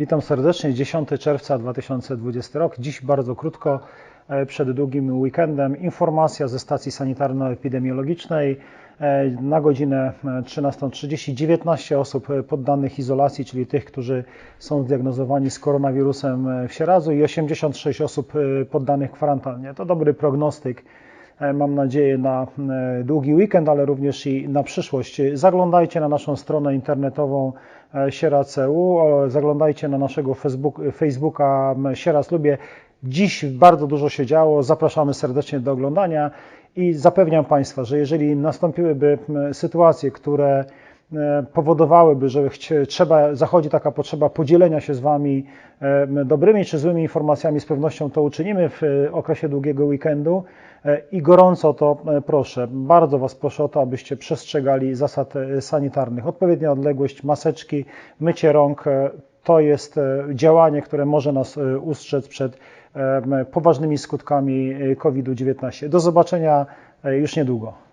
Witam serdecznie. 10 czerwca 2020 rok. Dziś bardzo krótko, e, przed długim weekendem, informacja ze stacji sanitarno-epidemiologicznej. E, Na godzinę e, 13.30 19 osób e, poddanych izolacji, czyli tych, którzy są zdiagnozowani z koronawirusem e, w Sieradzu i 86 osób e, poddanych kwarantannie. To dobry prognostyk E, mam nadzieję, na e, długi weekend, ale również i na przyszłość. Zaglądajcie na naszą stronę internetową e, Sieradz.eu, o, zaglądajcie na naszego Facebook, Facebooka m, Sieradz Lubię. Dziś bardzo dużo się działo, zapraszamy serdecznie do oglądania i zapewniam Państwa, że jeżeli nastąpiłyby sytuacje, które e, powodowałyby, że trzeba, zachodzi taka potrzeba podzielenia się z Wami e, dobrymi czy złymi informacjami, z pewnością to uczynimy w e, okresie długiego weekendu E, i gorąco to e, proszę, bardzo Was proszę o to, abyście przestrzegali zasad e, sanitarnych. Odpowiednia odległość, maseczki, mycie rąk e, to jest e, działanie, które może nas e, ustrzec przed e, poważnymi skutkami e, COVID-19. Do zobaczenia e, już niedługo.